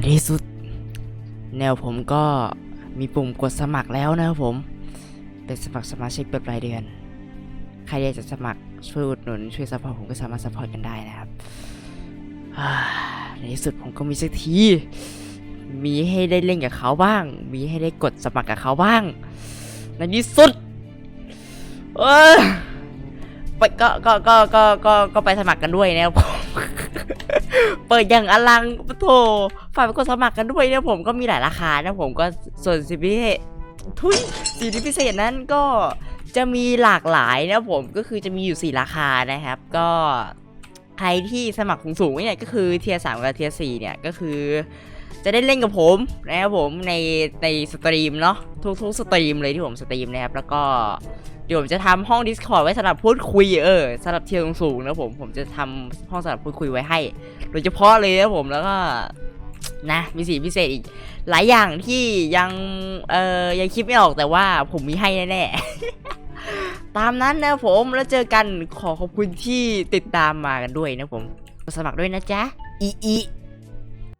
ในที่สุด แนวผมก็มีปุ่มกดสมัครแล้วนะครับผม เป็นสมัครสมาชิกแบบรายเดือน ใครอยากจะสมัครช่วยอุดหนุนช่วยซัพพอร์ตผมก็สามารถซัพพอร์ตกันได้นะครับในที่สุดผมก็มีสักที มีให้ได้เล่นกับเขาบ้าง มีให้ได้กดสมัครกับเขาบ้าง ในที่สุดเออไปก็ก็ก็ก็ก็ก็ไปสมัครกันด้วยนะครับผม เปิดอย่างอลังโถฝากไปกดสมัครกันด้วยนะผมก็มีหลายราคานะผมก็ส่วนสิทธิพิเศษทุยสิทธิพิเศษนั้นก็จะมีหลากหลายนะผมก็คือจะมีอยู่ 4 ราคานะครับ ก็ใครที่สมัครสูงๆเนี่ยก็คือเทียสามกับเทียสี่เนี่ยก็คือจะได้เล่นกับผมนะครับผมในในสตรีมเนาะทุกๆสตรีมเลยที่ผมสตรีมนะครับแล้วก็ ดี๋ยวผมจะทำห้อง Discord ไว้สำหรับพูดคุยเออสำหรับเทียร์สูงๆนะผมผมจะทำห้องสำหรับพูดคุยไว้ให้ โดยเฉพาะเลยนะผมแล้วก็นะมีสีพิเศษอีก หลายอย่างที่ยังเอ่อยังคิดไม่ออกแต่ว่าผมมีให้แน่ๆ ตามนั้นนะผมแล้วเจอกันขอขอบคุณที่ติดตามมากันด้วยนะผมสมัครด้วยนะจ๊ะอีอี